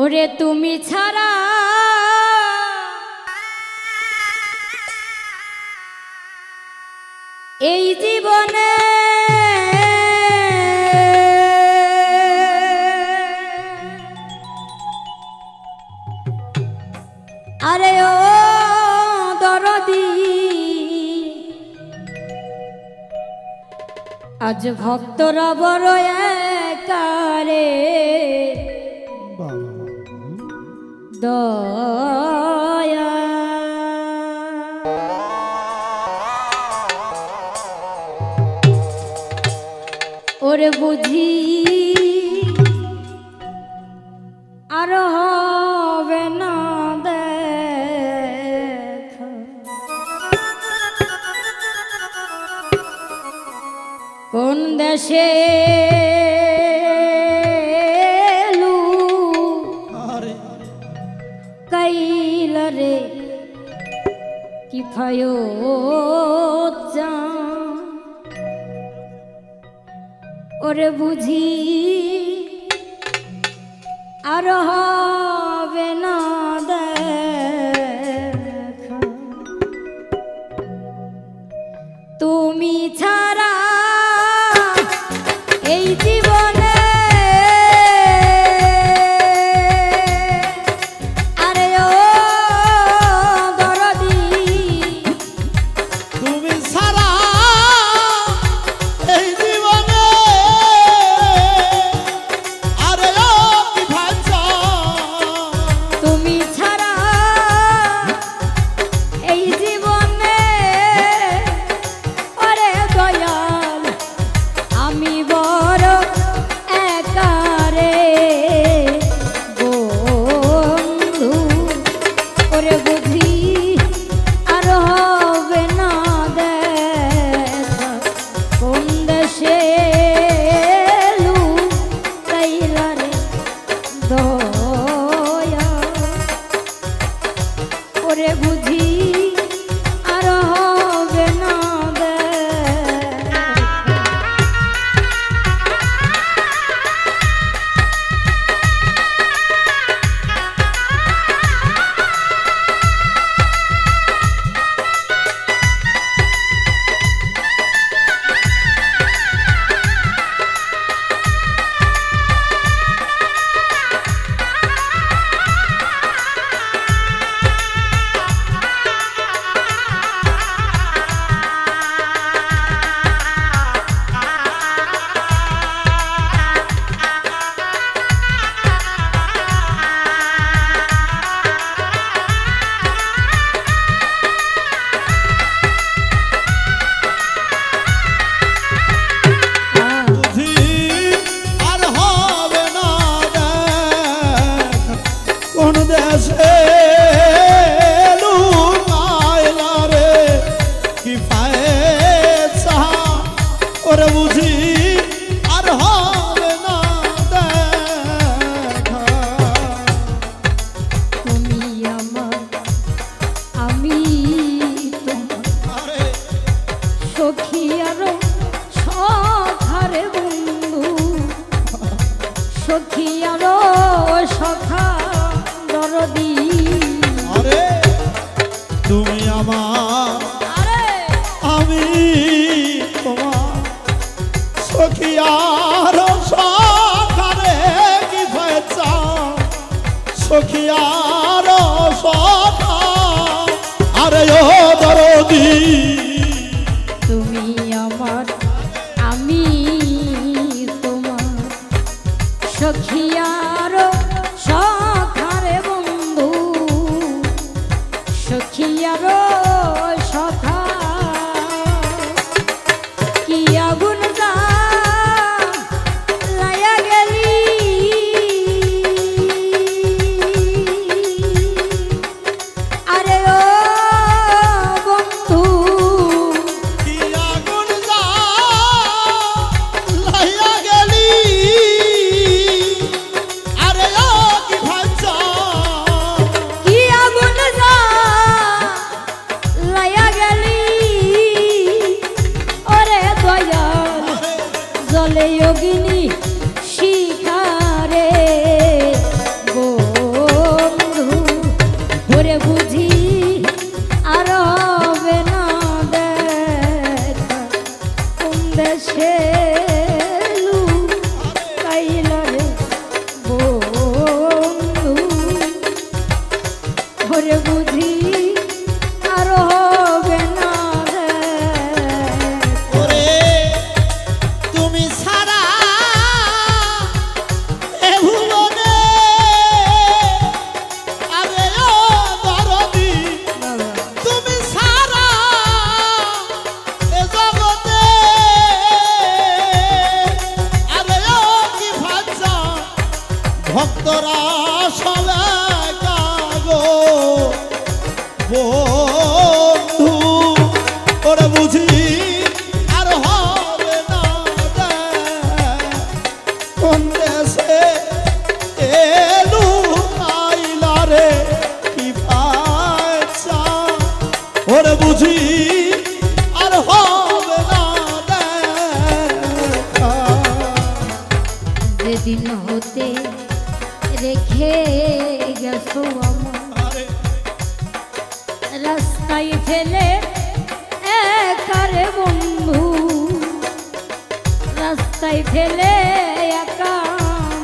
ওরে তুমি ছাড়া এই জীবনে আরে ও দরদি আজ ভক্তরা বড় একারে। দয়া। ওরে বুঝি আর হবে না দেখা। কোন দেশে ওরে বুঝি আর হবে সখী আরও সখারে বন্ধু। সখী আরও সখা দরদি। আরে তুমি আমার আরে। আমি তোমার সখারে কি সখা আরে ও দরদি। por বুঝি আর হবে না যেদিন হতে রেখে গেছো আমার রাস্তায় ফেলে একারে বন্ধু রাস্তায় ফেলে একা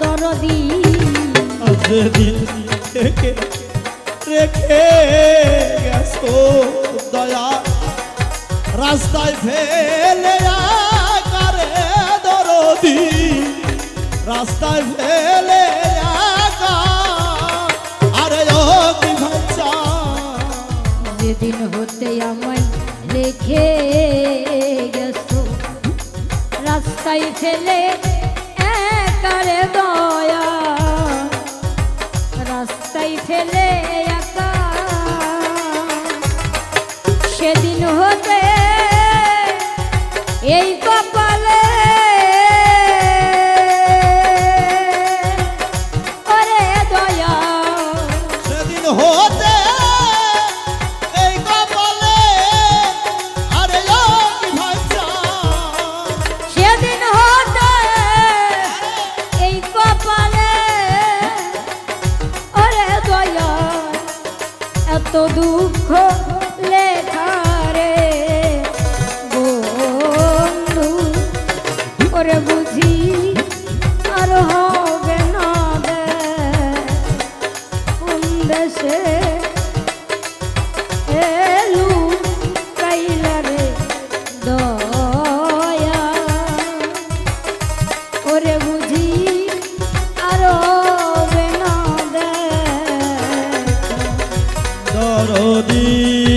দরদি। যেদিন রেখে গেছো দয়া, রাস্তায় ফেলে আকারে দরদি, রাস্তায় ফেলে আরে যেদিন হতে আমায় রেখে গেছো, রাস্তায় ফেলে একারে দয়া, রাস্তায় ফেলে একা সেদিন হতে এই কপালে। ওরে দয়া সেদিন হতে বুঝি আর হবে না কোন দেশে এলু কাইলা রে দয়া। ওরে বুঝি আরও বেনা দেখা দরদি